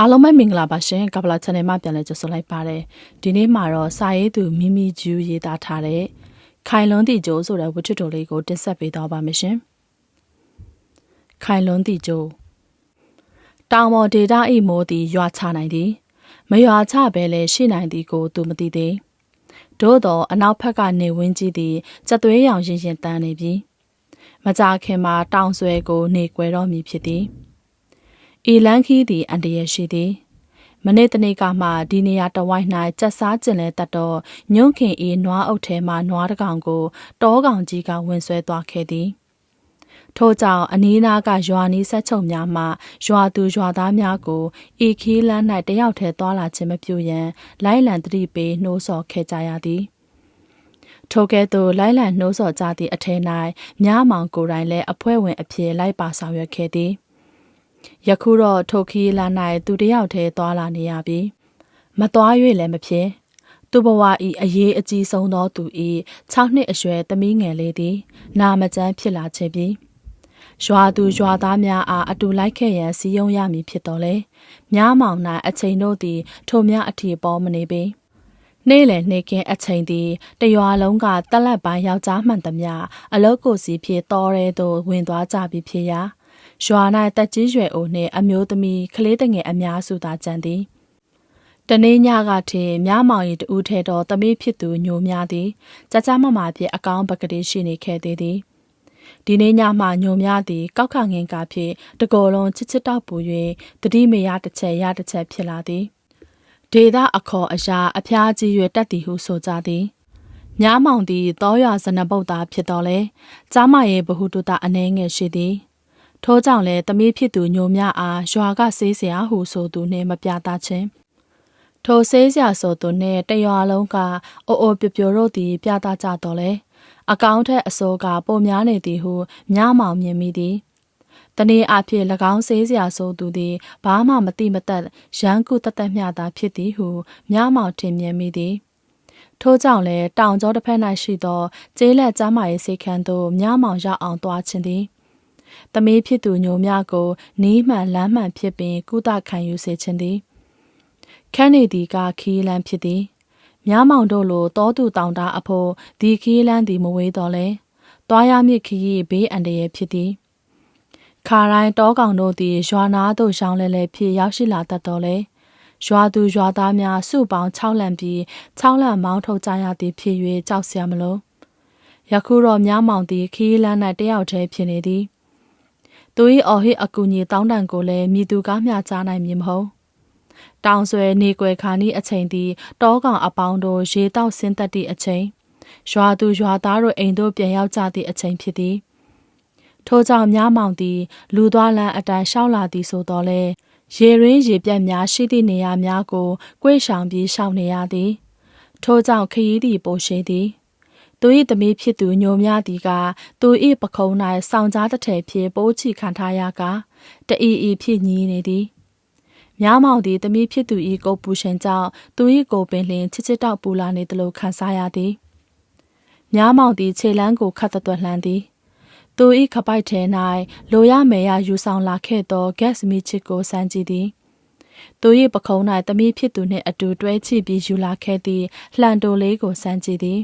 အားလုံးပဲမင်္ဂလာပါရှင်ကပလာ channel မှာပြန်လည်ကြိုဆိုလိုက်ပါတယ်ဒီနေ့မှာတော့စာရေးသူမိမိကျူးရေးသားထားတဲ့ခိုင်လွန်းတီကျိုးဆိုတဲ့ဝတ္ထုတိုလေးကိုတင်ဆက်ပေးတော့ပါမယ်ရှင်ခိုင်လွန်းတီကျိုးတောင်ပေါ်ဒေတာဤမိုးသည်ရွာချနိုင်သည်မရွာချဘဲလဲရှိနိုင်သည်ကိုသူမသိသေးသို့တော့အနောက်ဘက်ကနေဝင်းကြီးသည်ကြက်သွေးရောင်ရင်ရင်တန်းနေပြီမကြခင်မှာတောင်ဆွဲကို နေကွယ်တော်မူဖြစ်သည်။ ဤလန်းခီးသည်အန်တရရှိသည်။မနေ့တနေ့ကမှဒီနေရာတဝိုင်း၌ကြက်စားကျင်လဲတတ်တော့ညွန့်ခင်ဤနွားအုပ်ထဲမှနွားတကောင်ကိုတောကောင်ကြီးကဝင်ဆွဲသွားခဲ့သည်။ထို့ကြောင့်အနီးနားကရွာနီးဆက်ချုပ်များမှရွာသူရွာသားများကိုဤခီးလန်း၌တယောက်တည်းသွားလာခြင်းမပြုရန်လိုက်လံတတိပေးနှိုးဆော်ခဲ့ကြရသည်။ထိုကဲ့သို့လိုက်လံနှိုးဆော်ကြသည့်အထက်၌မြားမောင်ကိုယ်တိုင်လည်းအဖွဲ့ဝင်အဖြစ်လိုက်ပါဆောင်ရွက်ခဲ့သည်။ ယခုတော့ထိုခီးလာ၌သူတယောက်တည်းသွားလာနေရပြီမသွား၍လည်းမဖြစ်သူဘဝဤအရေးအကြီးဆုံးသောသူဤ6နှစ်အရွယ်သမီးငယ်လေးသည် နာမကျန်းဖြစ်လာခြင်းပြီရွာသူရွာသားများအားအတူလိုက်ခဲ့ရန်စီယုံရမည်ဖြစ်တော်လဲမြားမောင်၌အချိန်တို့သည် ထိုများအထီပေါ်မနေပေနေ့လည်နေကင်းအချိန်သည်တရွာလုံးကတက်လက်ပိုင်းယောက်ျားမှန်သမျှအလုတ်ကိုစီဖြစ်တော်ရဲသို့ဝင်သွားကြပြီဖြစ်ရာ ရွာ၌တက်ကြီးရွယ်အိုနှင့်အမျိုးသမီးကလေးတငယ်အများစုသာကြံသည်တနေ့ညကထင်မြမောင်ရီတူးထဲတော်သမီးဖြစ်သူညိုများသည်ကြကြမမဖြင့်အကောင်းပကတိရှိနေခဲ့သေးသည်ဒီနေ့ညမှညိုများသည် ကောက်ခငင်ကဖြင့်တကော်လုံးချစ်ချစ်တောက်ပူ၍တတိမရတစ်ချက်ရတစ်ချက်ဖြစ်လာသည်ဒေတာအခေါ်အရာအဖျားကြီး၍တက်သည်ဟုဆိုကြသည်မြားမောင်သည်တောရွာဇနပုတ်သားဖြစ်တော်လဲကြားမရဲ့ဘဟုတုတအနှဲငယ်ရှိသည် ထို့ကြောင့်လည်းတမီးဖြစ်သူညိုမြအားရွာကဆေးစရာဟုဆိုသူနှင့်မပြသခြင်းထိုဆေးစရာဆိုသူနှင့်တရွာလုံးကအိုအိုပြပြတို့သည် ပြသကြတော့လေအကောင့်ထက်အစိုးကပုံများနေသည်ဟုမြမောင်မြင်မိသည်တနေ့အဖြစ်၎င်းဆေးစရာဆိုသူသည်ဘာမှမတိမသက်ရန်ကုတသက်မျှသာဖြစ်သည်ဟုမြမောင်ထင်မြင်မိသည်ထို့ကြောင့်လည်းတောင်ကျောတစ်ဖက်၌ရှိသောကျေးလက်ကျမ်းမာရေးစိတ်ခန်းသို့မြမောင်ရောက်အောင်သွားခြင်းသည်။ သမီးဖြစ်သူညိုမြကိုနီးမှန်လမ်းမှန်ဖြစ်ပင်ကုသခံယူစေခြင်းသည်ခန်းနေသည်ကခီးလန်းဖြစ်သည်မြားမောင်တို့လိုတောသူတောင်တာအဖို့ဒီခီးလန်းသည်မဝေးတော်လဲ။တွားရမည့်ခရီးဘေးအန္တရာယ်ဖြစ်သည်။ခါတိုင်းတောကောင်တို့သည်ရွာနာသို့ရှောင်းလဲလဲဖြစ်ရောက်ရှိလာတတ်တော်လဲ။ရွာသူရွာသားများစုပေါင်း6လံပြီး6လံမောင်းထုတ်ကြရသည်ဖြစ်၍ကြောက်စရာမလို။ယခုတော့မြားမောင်သည်ခီးလန်း၌တယောက်တည်းဖြစ်နေသည်။ သူ၏အော်ဟစ်အကူအညီတောင်းတန်ကိုလည်းမြည်သူကားမျှကြားနိုင်မည်မဟုတ်တောင်ဆွဲနေကွယ်ခါနီးအချိန်သည်တောကောင်အပေါင်းတို့ရေတောက်ဆင်းသက်သည့်အချိန်ရွာသူရွာသားတို့အိမ်တို့ပြန်ရောက်ကြသည့်အချိန်ဖြစ်သည်ထို့ကြောင့်မြားမောင်သည် လူသွားလန်းအတိုင်းရှောက်လာသည်ဆိုတော့လေရေရင်းရေပြက်များရှိသည့်နေရာများကိုကွေ့ဆောင်ပြီးရှောင်နေရသည်ထို့ကြောင့်ခရီးသည်ပိုရှိသည် သူ၏သမီးဖြစ်သူညိုများသည်ကသူ၏ပခုံး၌စောင့်ကြားတစ်ထည်ဖြင့်ပိုးချီခံထားရကတအီအီဖြစ်ညီးနေသည်မြားမောင်သည်သမီးဖြစ်သူ၏ကိုပူရှင်ကြောင့်သူ၏ကိုပင်လျင်ချစ်ချစ်တောက်ပူလာနေသလိုခံစားရသည်မြားမောင်သည်ခြေလန်းကိုခတ်သွက်လှမ်းသည်သူ၏ခပိုက်ထဲ၌လိုရမယ်ရယူဆောင်လာခဲ့သောဂက်စ်မီချစ်ကိုစမ်းကြည့်သည်သူ၏ပခုံး၌သမီးဖြစ်သူနှင့်အတူတွဲချိပြီးယူလာခဲ့သည့်လှန်တိုလေးကိုစမ်းကြည့်သည်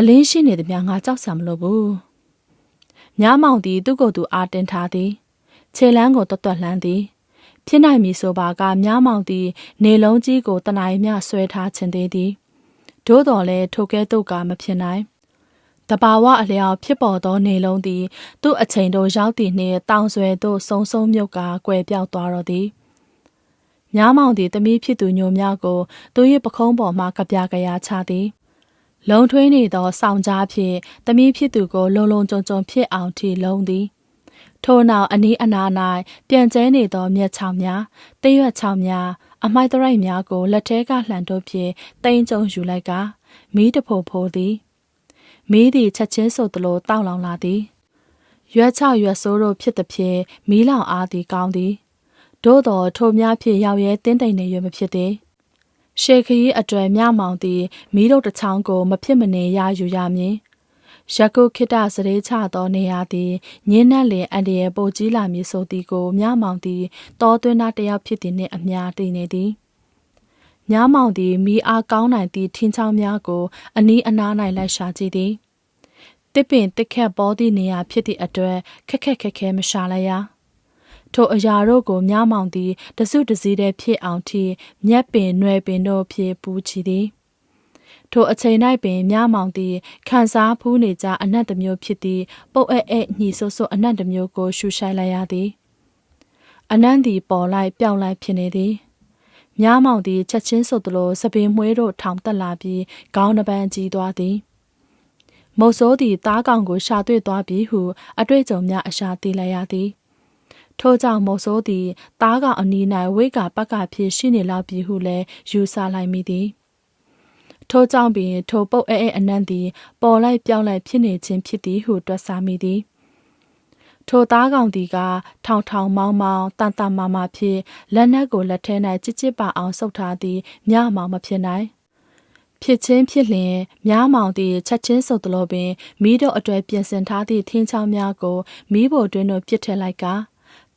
အလင်းရှိနေသည်များငါကြောက်စရာမလိုဘူးညမောင်သည်သူ့ကိုယ်သူအာတင်ထားသည်ခြေလန်းကိုတွတ်တွတ်လှမ်းသည်ဖြစ်နိုင်မည်ဆိုပါကမြားမောင်သည် နေလုံးကြီးကိုတနိုင်မြဆွဲထားခြင်းသေးသည်သို့တော်လည်းထိုကဲ့သို့ကမဖြစ်နိုင်တဘာဝအလျောက်ဖြစ်ပေါ်သောနေလုံးသည် သူ့အချိန်တို့ရောက်သည့်နှင့်တောင်ဆွဲသို့ဆုံဆုံမြုပ်ကာကွယ်ပြောက်သွားတော့သည်မြားမောင်သည်တမီးဖြစ်သူညိုများကိုသူ၏ပခုံးပေါ်မှကပြကရာချသည် လုံထွေးနေသောစောင့်ကြားဖြင့်တမီးဖြစ်သူကိုလုံလုံကြုံကြုံဖြစ်အောင်ထိလုံးသည်ထို့နောက်အနီးအနား၌ပြန်ကျဲနေသောမြက်ချောင်များတရွက်ချောင်များအမိုက်တရိုက်များကိုလက်ထဲကလှန်တို့ဖြင့်တိမ်ကြုံယူလိုက်ကမီးတဖို့ဖိုးသည်မီးသည်ချက်ချင်းဆိုသလိုတောက်လောင်လာသည်ရွက်ချရွက်ဆိုးတို့ဖြစ်သည်ဖြင့်မီးလောင်အားသည်ကောင်းသည်သို့တော်ထိုများဖြင့်ရောက်ရဲတင်းတိမ်နေရမဖြစ်သည် ရှေခရီးအတွေ့မြမောင်သည်မိတို့တစ်ချောင်းကိုမဖြစ်မနေရယူရမည်ယခုခိတစရေချသောနေရာသည်ညင်းနှက်လင်အန်တရယ်ပိုကြီးလာမည်ဆိုသည်ကိုမြမောင်သည်တောသွင်းသားတစ်ယောက်ဖြစ်သည်နှင့်အများသိနေသည်ညမောင်သည်မိအားကောင်းနိုင်သည့်ထင်းချောင်းများကိုအနီးအနား၌လိုက်ရှာကြည့်သည်တစ်ပင်တစ်ခက်ပေါ်သည့်နေရာဖြစ်သည့်အတွက်ခက်ခက်ခဲခဲမရှာလိုက်ရ ထိုအရာတို့ကိုမြမောင်သည်တစုတစည်းတည်းဖြစ်အောင်ထိမြက်ပင်နွယ်ပင်တို့ဖြင့်ပူးချီသည်ထိုအချိန်၌ပင်မြမောင်သည်ခံစားဖူးနေကြအနက်တစ်မျိုးဖြစ်သည့်ပုတ်အဲ့အဲ့ညှိဆိုးဆိုးအနက်တစ်မျိုးကိုရှူရှိုက်လိုက်ရသည်အနန္တီပေါ်လိုက်ပြောင်းလိုက်ဖြစ်နေသည်မြားမောင်သည်ချက်ချင်းဆိုသလိုစပင်မွှေးတို့ထောင်တက်လာပြီးခေါင်းနှပန်းကြီးသွားသည်မုတ်ဆိုးသည်တားကောင်ကိုရှာတွေ့သွားပြီးဟုအတွေ့အကြုံများအရှာသိလိုက်ရသည် ထို့ကြောင့်မုတ်ဆိုးသည်တားကောင်အနီး၌ဝိကပက်ကဖြစ်ရှိနေလောက်ပြီဟုလည်းယူဆလိုက်မိသည်ထို့ကြောင့်ပင်ထိုပုတ်အဲအဲအနံ့သည် ပေါ်လိုက်ပြောင်းလိုက်ဖြစ်နေခြင်းဖြစ်သည်ဟုတွက်ဆမိသည်ထိုသားကောင်ဒီကထောင်ထောင်မောင်းမောင်းတန်တမာမာဖြစ်လက်နက်ကိုလက်ထဲ၌ကြစ်ကြစ်ပါအောင်ဆုပ်ထားသည်ညမောင်မဖြစ်နိုင်ဖြစ်ချင်းဖြစ်လျင်မြားမောင်သည်ချက်ချင်းဆုပ်သလိုပင်မိတို့အတွေ့ပြင်ဆင်ထားသည့်ထင်းချောင်းများကိုမိဖို့တွင်တို့ပြစ်ထည့်လိုက်က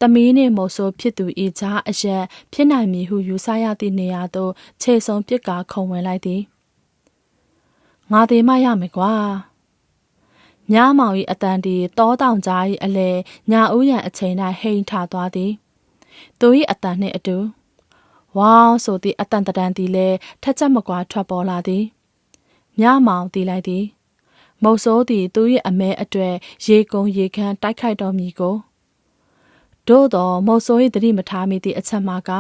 တမီးနှင့်မို့ဆိုဖြစ်သူဤကြားအရက်ဖြစ်နိုင်မည်ဟုယူဆရသည့်နေရာသို့ခြေဆုံးပြစ်ကာခုံဝင်လိုက်သည်ငါသေးမရမယ်ကွာညမောင်၏အတန်ဒီတောတောင်ကြား၏အလဲညာဦးရန်အချိန်၌ဟိန်ထသွားသည်သူ၏အတန်နှင့်အတူဝေါဆိုသည့်အတန်တန်သည်လည်းထက်ချက်မကွာထွက်ပေါ်လာသည်ညမောင်တီးလိုက်သည်မုတ်ဆိုးသည်သူ၏အမဲအတွေ့ရေကုံရေခမ်းတိုက်ခိုက်တော်မူကို တို့သောမုတ်ဆိုး၏တတိမထားမိသည့်အချက်မှာက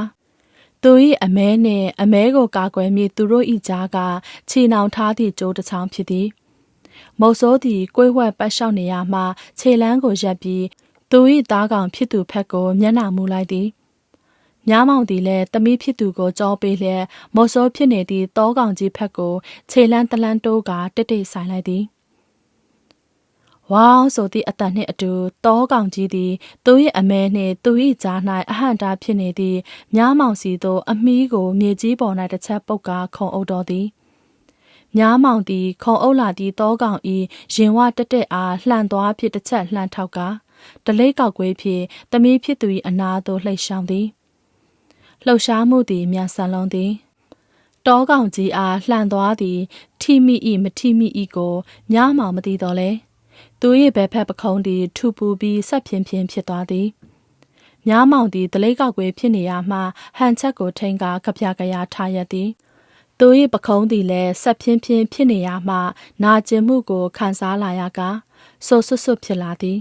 သူ၏အမဲနှင့်အမဲကိုကာကွယ်မည့်သူတို့၏ကြားကခြေနှောင်ထားသည့်ကြိုးတစ်ချောင်းဖြစ်သည်မုတ်ဆိုးသည်ကိုယ်ဝှက်ပတ်လျှောက်နေရမှခြေလန်းကိုရက်ပြီးသူ၏သားကောင်ဖြစ်သူဖက်ကိုမျက်နှာမူလိုက်သည်ညမောင်သည်လည်းတမိဖြစ်သူကိုကြောပေးလျက်မုတ်ဆိုးဖြစ်နေသည့်တောကောင်ကြီးဖက်ကိုခြေလန်းတလန်းတိုးကတိတ်တိတ်ဆိုင်လိုက်သည် ဝေါဆိုသည့်အတန်နှင့်အတူတောကောင်ကြီးသည်သူ၏အမဲနှင့်သူ၏ကြား၌အဟန့်တားဖြစ်နေသည့်မြားမောင်စီသို့အမီးကိုမြေကြီးပေါ်၌တစ်ချက်ပုတ်ကာခုံအုပ်တော်သည်မြားမောင်သည်ခုံအုပ်လာသည့်တောကောင်ဤရင်ဝတက်တက်အားလှန်သွားဖြစ်တစ်ချက်လှန်ထောက်ကတလိတ်ကောက်ကွေးဖြင့်တမီးဖြစ်သူ၏အနာသို့လှိတ်ရှောင်သည်လှုပ်ရှားမှုသည်မြန်ဆန်လုံးသည်တောကောင်ကြီးအားလှန်သွားသည်ထိမိ၏မထိမိ၏ကိုညမောင်မသိတော့လဲ သူ၏ဘဲဖက်ပခုံးသည်ထူပူပြီးဆက်ဖြင်းဖြင်းဖြစ်သွားသည်မြားမောင်သည်ဒလိတ်ကောက်ွယ်ဖြစ်နေရမှဟန်ချက်ကိုထိန်ကကပြကရထားရသည်သူ၏ပခုံးသည်လည်းဆက်ဖြင်းဖြင်းဖြစ်နေရမှနာကျင်မှုကိုခံစားလာရကဆိုဆွဆွဖြစ်လာသည်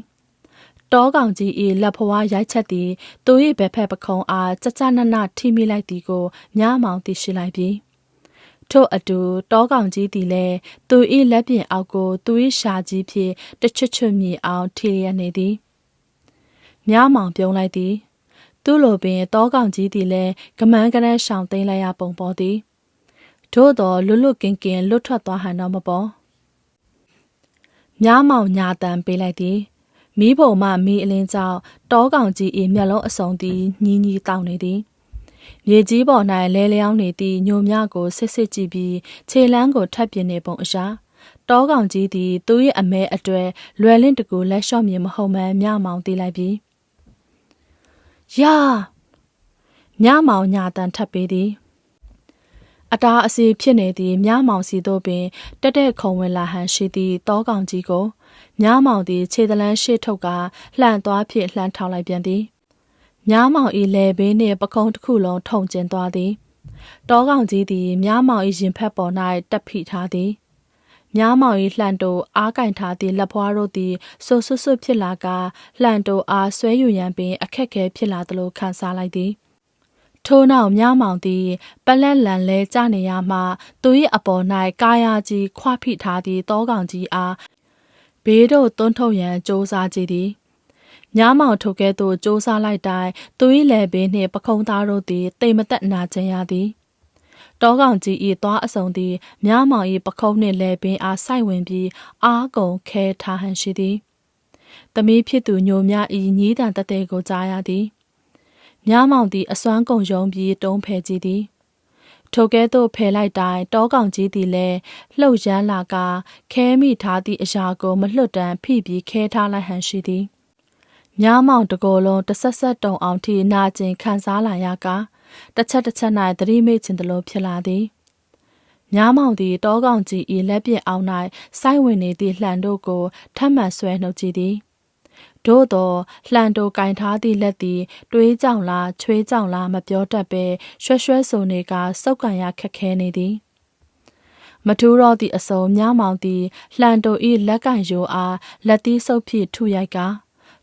တောကောင်ကြီး၏လက်ဖွားရိုက်ချက်သည်သူ၏ဘက်ဖက်ပခုံးအားကြကြနနထိမိလိုက်သည်ကိုမြားမောင်သိရှိလိုက်ပြီ။ ထို့အတူတောကောင်ကြီးသည်လည်းသူ၏လက်ပြင်အောက်ကိုသူ၏ရှာကြီးဖြင့်တချွတ်ချွတ်မြည်အောင်ထိရနေသည်မြားမောင်ပြုံးလိုက်သည် သူ့လိုပင်တောကောင်ကြီးသည်လည်းကမန်းကနန်းရှောင်သိမ်းလိုက်ရပုံပေါ်သည်ထို့သောလွတ်လွတ်ကင်းကင်းလွတ်ထွက်သွားဟန်တော့မပေါ်မြားမောင်ညာတန်ပေးလိုက်သည်မီးပုံမှမီးအလင်းကြောင့်တောကောင်ကြီး၏မျက်လုံးအစုံသည်ညီးညီးတောက်နေသည် မြေကြီးပေါ်၌လဲလျောင်းနေသည့်ညိုမြကိုစစ်စစ်ကြည့်ပြီးခြေလန်းကိုထပ်ပြင်းနေပုံအရာတောကောင်ကြီးသည်သူ၏အမဲအတွေ့လွယ်လင့်တကူလက်လျှော့မြင်မဟုတ်မှန်းမြမောင်သိလိုက်ပြီ။ယာမြမောင်ညာတန်ထပ်ပေးသည်အတားအစီဖြစ်နေသည့်မြမောင်စီတို့ပင်တက်တဲ့ခုံဝင်လာဟန်ရှိသည့်တောကောင်ကြီးကိုမြမောင်သည်ခြေတလန်းရှေ့ထုတ်ကလှန်သွားဖြင့်လှန်ထောင်လိုက်ပြန်သည်။ မြားမောင်ဤလေဘေးနှင့်ပကုံးတစ်ခုလုံးထုံကျင်သွားသည်တောကောင်ကြီးသည်မြားမောင်၏ရင်ဖက်ပေါ်၌တက်ဖိထားသည်မြားမောင်၏လှန်တိုအားကင်ထားသည့်လက်ဖွားတို့သည်ဆွဆွဆွဖြစ်လာကလှန်တိုအားဆွဲယူရန်ပင် အခက်ခဲဖြစ်လာသလိုခံစားလိုက်သည်ထို့နောက်မြမောင်သည်ပလက်လန်လဲကြနေရမှသူ၏အပေါ်၌ကာယာကြီးခွာဖိထားသည့်တောကောင်ကြီးအားဘေးတို့တွန်းထုတ်ရန်စ조사ကြည့်သည် ညမောင်ထုတ်ကဲ့သို့စူးစားလိုက်တိုင်းသူ၏လယ်ပင်နှင့်ပခုံးသားတို့သည်တိမ်မသက်နာကျင်ရသည်တောကောင်ကြီး၏သွားအစုံသည်မြမောင်၏ပခုံးနှင့်လယ်ပင်အားဆိုင်ဝင်ပြီးအားကုန်ခဲထားဟန်ရှိသည်။သမီးဖြစ်သူညိုများ၏ညီးတန်တတဲ့ကိုကြားရသည်။မြမောင်သည်အစွမ်းကုန်ယုံပြီးတုံးဖယ်ကြည့်သည်ထိုကဲ့သို့ဖယ်လိုက်တိုင်းတောကောင်ကြီးသည်လည်းလှုပ်ရမ်းလာကခဲမိထားသည့်အရာကိုမလွတ်တမ်းဖိပြီးခဲထားလိုက်ဟန်ရှိသည် မြားမောင်တကောလုံးတဆက်ဆက်တုံအောင်ထိနာကျင်ခံစားလာရကတစ်ချက်တစ်ချက်၌သတိမေ့ခြင်းတလို့ဖြစ်လာသည်မြားမောင်သည်တောကောင်ကြီး၏လက်ပြအောင်၌စိုက်ဝင်နေသည့်လှန်တို့ကိုထပ်မံဆွဲနှုတ်ကြည့်သည်သို့သောလှန်တိုကင်ထားသည့်လက်သည်တွေးကြောင်လားချွေးကြောင်လားမပြောတတ်ပဲရွှဲရွှဲဆိုနေကစုပ်ကန်ရခက်ခဲနေသည်မထူးတော့သည့်အစုံမြမောင်သည်လှန်တို၏လက်ကင်ယိုအားလက်သီးဆုပ်ဖြင့်ထုရိုက်က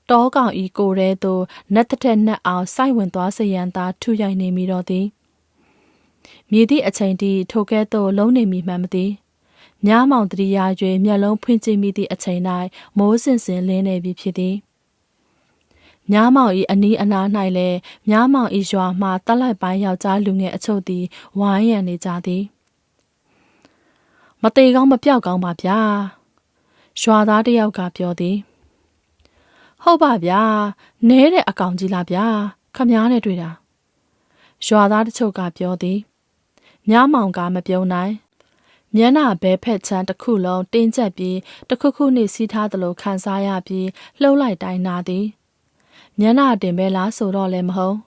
တောကောင်ဤကိုယ်ရဲသို့နတ်တစ်ထက်နတ်အောင်စိုက်ဝင်သွားစရန်သာထုရိုက်နေမိတော့သည်မြည်သည့်အချိန်ထိထိုကဲ့သို့လုံးနေမိမှန်မသိမြမောင်တရိယာ၍မျက်လုံးဖွင့်ကြည့်မိသည့်အချိန်၌မိုးစင်စင်လင်းနေပြီဖြစ်သည်မြားမောင်ဤအနီးအနား၌လည်းမြားမောင်ဤရွာမှတက်လိုက်ပိုင်းယောက်ျားလူငယ်အချို့သည်ဝိုင်းရံနေကြသည်မသေးကောင်းမပြောက်ကောင်းပါဗျာရွာသားတစ်ယောက်ကပြောသည် ဟုတ်ပါဗျာနဲတဲ့အကောင်ကြီးလားဗျာခမားနဲ့တွေ့တာရွာသားတချို့ကပြောသည်မြားမောင်ကမပြုံးနိုင်မျက်နှာဘဲဖက်ချမ်းတစ်ခုလုံးတင်းကျပ်ပြီးတစ်ခုခုနှိစီးထားသလိုခံစားရပြီးလှုပ်လိုက်တိုင်းနာသည်မျက်နှာတင်ပဲလားဆိုတော့လည်းမဟုတ်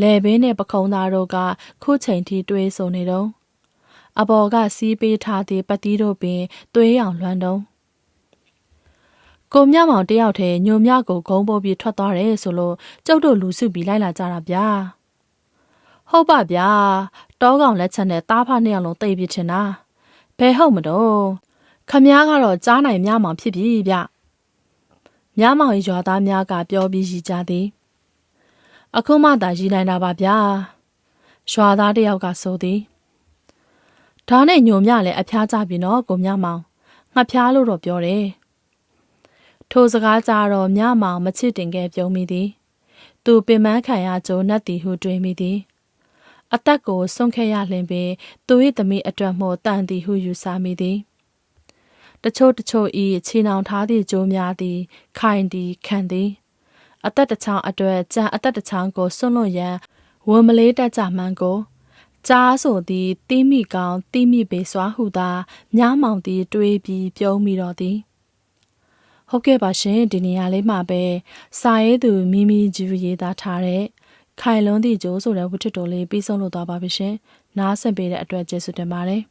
လေဘင်းနဲ့ပခုံးသားတို့ကခုချိန်ထိတွေးဆိုနေတော့အပေါ်ကစီးပေးထားသည့်ပတိတို့ပင်သွေးရောင်လွှမ်းတော့ ကိုမြမောင်တယောက်တည်းညိုမြကိုဂုံးပိုးပြီးထွက်သွားတယ်ဆိုလို့ကျုပ်တို့လူစုပြီးလိုက်လာကြတာဗျာဟုတ်ပါဗျာတောကောင်လက်ချက်နဲ့တားဖနှစ်ယောက်လုံးတိတ်ပြစ်ချင်တာဘယ်ဟုတ်မတော့ခမားကတော့ကြားနိုင်မြမောင်ဖြစ်ပြီဗျမြမောင်ရွာသားများကပြောပြီးရှိကြသည်အခုမှသာရည်နိုင်တာပါဗျာရွာသားတယောက်ကဆိုသည်ဒါနဲ့ညိုမြလည်းအဖျားကြပြီနော်ကိုမြမောင်ငှက်ဖျားလို့တော့ပြောတယ် ထိုစကားကြတော့မြမောင်မချစ်တင်ခဲ့ပြုံးမိသည်သူပင်မခံရကြုံနှက်သည်ဟုတွေးမိသည်အသက်ကိုဆုံးခဲ့ရလင်ပင်သူ၏သမီးအတွက်မှတန်သည်ဟုယူဆမိသည်တချို့တချို့ဤခြေနှောင်ထားသည့်ကြိုးများသည် ခိုင်သည်ခံသည်အသက်တစ်ချောင်းအတွက်ကြံအသက်တစ်ချောင်းကိုဆွန့်လွတ်ရန်ဝန်မလေးတက်ကြမှန်းကိုကြားဆိုသည်တီးမိကောင်းတီးမိပေစွာဟုသာမြားမောင်သည်တွေးပြီးပြုံးမိတော့သည် ဟုတ်ကဲ့ပါရှင်ဒီနေရာလေးမှာပဲစာရေးသူမိမိဂျူရေးသားထားတဲ့ခိုင်လွန်းသည့်ကျိုးဆိုတဲ့ဝတ္ထုတော်လေးပြီးဆုံးလို့သွားပါပြီရှင်နားဆင်ပေးတဲ့အတွက်ကျေးဇူးတင်ပါတယ်